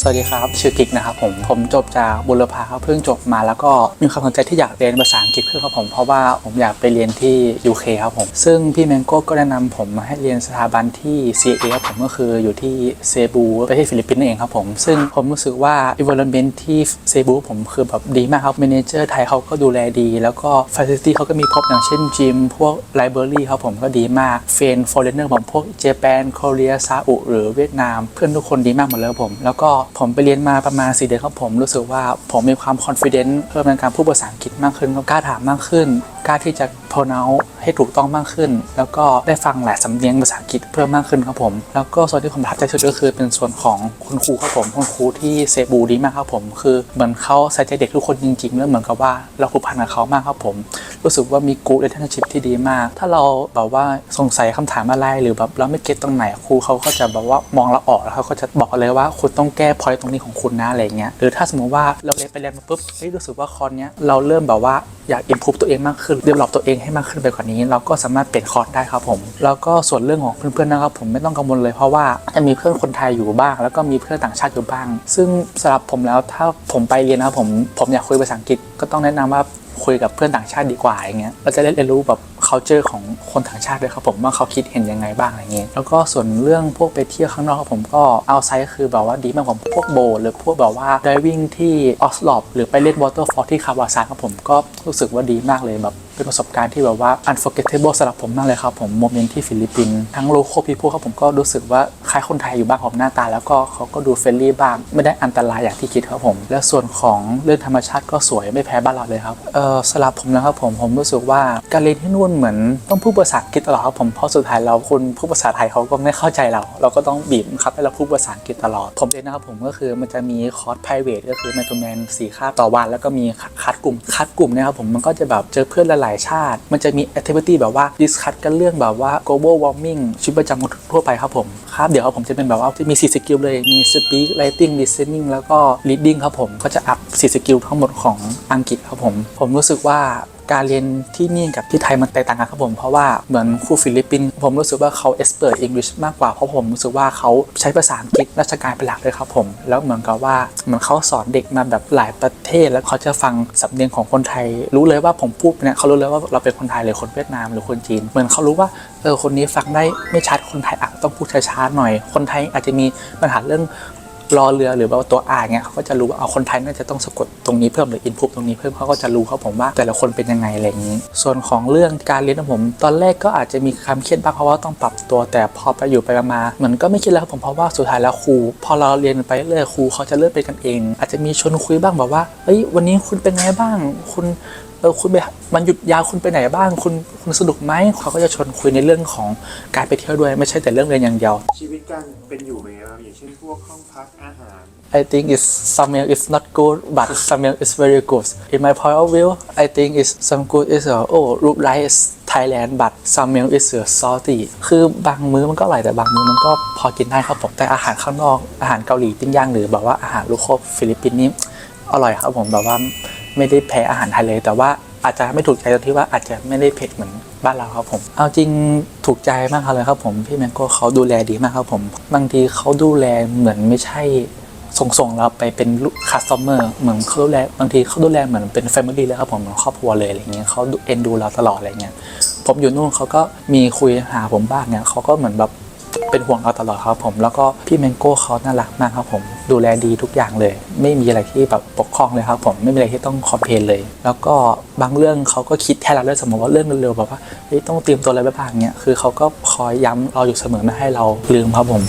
สวัสดีครับ ชื่อกิกนะครับผมผมจบจากบุรพาเพิ่งจบมาแล้วก็มีความสนใจที่อยากเรียนภาษาอังกฤษเพิ่มครับผมเพราะว่าผมอยากไปเรียนที่ UK ครับผม ซึ่งพี่แมงโก้ก็แนะนำผมมาให้เรียนสถาบันที่ CA ครับผมก็คืออยู่ที่เซบูประเทศฟิลิปปินส์นั่นเองครับผม ซึ่งผมรู้สึกว่า environment ที่เซบูผมคือแบบดีมากครับ manager ไทยเขาก็ดูแลดี แล้วก็ facility เขาก็มีครบอย่างเช่นจิมพวก library ครับผมก็ดีมากเฟน foreigner ผมพวกเจแปนเกาหลีซาอุหรือเวียดนาม เพื่อนทุกคนดีมากหมดเลยครับผมแล้วก็ผมไปเรียนมาประมาณ4เดือนครับผมรู้สึกว่าผมมีความ confident เพิ่มในการพูดภาษาอังกฤษมากขึ้นก็กล้าถามมากขึ้นกล้าที่จะ pronounce ให้ถูกต้องมากขึ้น แล้วก็ได้ฟังหลายสำเนียงภาษาอังกฤษเพิ่มมากขึ้นครับผม แล้วก็ส่วนที่ผมประทับใจสุดก็คือเป็นส่วนของคุณครูครับผมคุณครูที่เซบูดีมากครับผม คือเหมือนเขาใส่ใจเด็กทุกคนจริงๆแล้วเหมือนกับว่าเราผูกพันกับเขามากครับผม รู้สึกว่ามีกู๊ดเรนชิพที่ดีมาก ถ้าเราแบบว่าสงสัยคำถามอะไรหรือแบบเราไม่เก็ตตรงไหนครูเขาก็จะแบบว่ามองเราออกแล้วเขาก็จะบอกเลยว่าคุณต้องแก้พอยต์ตรงนี้ของคุณนะอะไรเงี้ยหรือถ้าสมมติว่าเราเรียนไปเรียนมาปุ๊บเฮ้ยรู้สึกว่าคอร์สเนี้ยเราเริ่มแบบว่าอยากอินพูตัวเองมากขึ้นเดเวลลอปตัวเองให้มากขึ้นไปกว่านี้ เราก็สามารถเปลี่ยนคอร์สได้ครับผมแล้วก็ส่วนเรื่องของเพื่อนๆนะครับผมไม่ต้องกังวลเลยเพราะว่าจะมีเพื่อนคนไทยอยู่บ้าง แล้วก็มีเพื่อนต่างชาติอยู่บ้าง ซึ่งสำหรับผมแล้วถ้าผมไปเรียนนะครับผมผมอยากคุยภาษาอังกฤษก็ต้องแนะนำว่า คุยกับเพื่อนต่างชาติดีกว่าอย่างเงี้ยเราจะได้เรียนรู้แบบ culture ของคนต่างชาติด้วยครับผมว่าเขาคิดเห็นยังไงบ้างอะไรเงี้ยแล้วก็ส่วนเรื่องพวกไปเที่ยวข้างนอกครับผมก็เอาไซก็คือแบบว่าดีมากผมพวกโบ หรือพวกแบบว่าดิวิ่งที่ออสลอปหรือไปเล่น waterfall ที่คาวาซานครับผมก็รู้สึกว่าดีมากเลยแบบ เป็นประสบการณ์ที่แบบว่า unforgettable สำหรับผมมากเลยครับผมโมเมนต์ที่ฟิลิปปินส์ทั้ง local people ครับผมก็รู้สึกว่าคล้ายคนไทยอยู่บ้างผมหน้าตา แล้วก็เขาก็ดูเฟรนลี่บ้าง ไม่ได้อันตรายอย่างที่คิดครับผม และส่วนของเรื่องธรรมชาติก็สวยไม่แพ้บ้านเราเลยครับเออสำหรับผมนะครับผมผมรู้สึกว่าการเรียนที่นู่นเหมือนต้องพูดภาษาอังกฤษตลอดครับผมเพราะสุดท้ายเราคนพูดภาษาไทยเขาก็ไม่เข้าใจเรา เราก็ต้องบีบบังคับให้เราพูดภาษาอังกฤษตลอด ผมเองนะครับผมก็คือมันจะมีคอร์ส private ก็คือแมนทูแมนสี่คาบต่อวัน แล้วก็มีคัดกลุ่มคัดกลุ่มนะครับผมมันก็จะแบบเจอเพื่อนหลายๆชาติ มันจะมี activity แบบว่า discuss กันเรื่องแบบว่า global warming ชีวิตประจำวันทั่วไปครับผม ครับ เดี๋ยวครับผมจะเป็นแบบว่ามี 4 สกิลเลย มี speak writing listening แล้วก็ reading ครับผม ก็จะอัพ 4 สกิลทั้งหมดของอังกฤษครับผม ผมรู้สึกว่า การเรียนที่นี่กับที่ไทยมันแตกต่างกันครับผมเพราะว่าเหมือนครูฟิลิปปินส์ผมรู้สึกว่าเขา expert English มากกว่าเพราะผมรู้สึกว่าเขาใช้ภาษาอังกฤษราชการเป็นหลักเลยครับผม แล้วเหมือนกับว่าเหมือนเขาสอนเด็กมาแบบหลายประเทศ แล้วเขาจะฟังสำเนียงของคนไทย รู้เลยว่าผมพูดเนี่ยเขารู้เลยว่าเราเป็นคนไทยหรือคนเวียดนามหรือคนจีน เหมือนเขารู้ว่าเออคนนี้ฟังได้ไม่ชัดคนไทยอาจจะต้องพูดช้าๆหน่อย คนไทยอาจจะมีปัญหาเรื่อง รอเรือหรือว่าตัวอ่าเงี้ยเขาก็จะรู้ว่าเอาคนไทยน่าจะต้องสะกดตรงนี้เพิ่มหรืออินพุตตรงนี้เพิ่มเขาก็จะรู้ครับผมว่าแต่ละคนเป็นยังไงอะไรอย่างนี้ ส่วนของเรื่องการเรียนของผม ตอนแรกก็อาจจะมีความเครียดบ้างเพราะว่าต้องปรับตัว แต่พอไปอยู่ไปมาเหมือนก็ไม่คิดแล้วครับผมเพราะว่าสุดท้ายแล้วครู พอเราเรียนไปเรื่อยครูเขาจะเริ่มเป็นกันเอง อาจจะมีชวนคุยบ้างแบบว่าเอ้ยวันนี้คุณเป็นไงบ้าง คุณ เออคุณไปมันหยุดยาวคุณไปไหนบ้างคุณคุณสนุกไหมเขาก็จะชวนคุยในเรื่องของการไปเที่ยวด้วย ไม่ใช่แต่เรื่องเรียนอย่างเดียว ชีวิตการเป็นอยู่เป็นไงบ้างอย่างเช่นพวกห้องพักอาหาร I think it's some meal is not good, but some meal is very good. In my point of view, I think it's some good is uh, oh look like it's Thailand, but some meal is uh, salty. คือบางมื้อมันก็อร่อยแต่บางมื้อมันก็พอกินได้ครับผมแต่อาหารข้างนอกอาหารเกาหลีปิ้งย่างหรือแบบว่าอาหารลูกโคบฟิลิปปินส์นี่อร่อยครับผมแบบว่า ไม่ได้แพ้อาหารไทยเลย แต่ว่าอาจจะไม่ถูกใจตรงที่ว่าอาจจะไม่ได้เผ็ดเหมือนบ้านเราครับผม เอาจริงถูกใจมากเลยครับผมพี่แมงโก้เขาดูแลดีมากครับผม บางทีเขาดูแลเหมือนไม่ใช่ส่งส่งเราไปเป็นลูกคัสตอมเมอร์เหมือนเขาดูแลบางทีเขาดูแลเหมือนเป็นแฟมิลี่เลยครับผมเหมือนครอบครัวเลยอะไรเงี้ยเขาเอ็นดูเราตลอดอะไรเงี้ยผมอยู่นู่นเขาก็มีคุยหาผมบ้างเนี่ยเขาก็เหมือนแบบ เป็นห่วงเราตลอดครับผม แล้วก็พี่แมงโก้เขาน่ารักมากครับผม ดูแลดีทุกอย่างเลย ไม่มีอะไรที่แบบปกครองเลยครับผมไม่มีอะไรที่ต้องคอมเพลนเลย แล้วก็บางเรื่องเขาก็คิดแทนเราด้วยสมมติว่าเรื่องเร็วๆแบบว่าเฮ้ยต้องเตรียมตัวอะไรบ้างเนี่ยคือเขาก็คอยย้ำเราอยู่เสมอไม่ให้เราลืมครับผม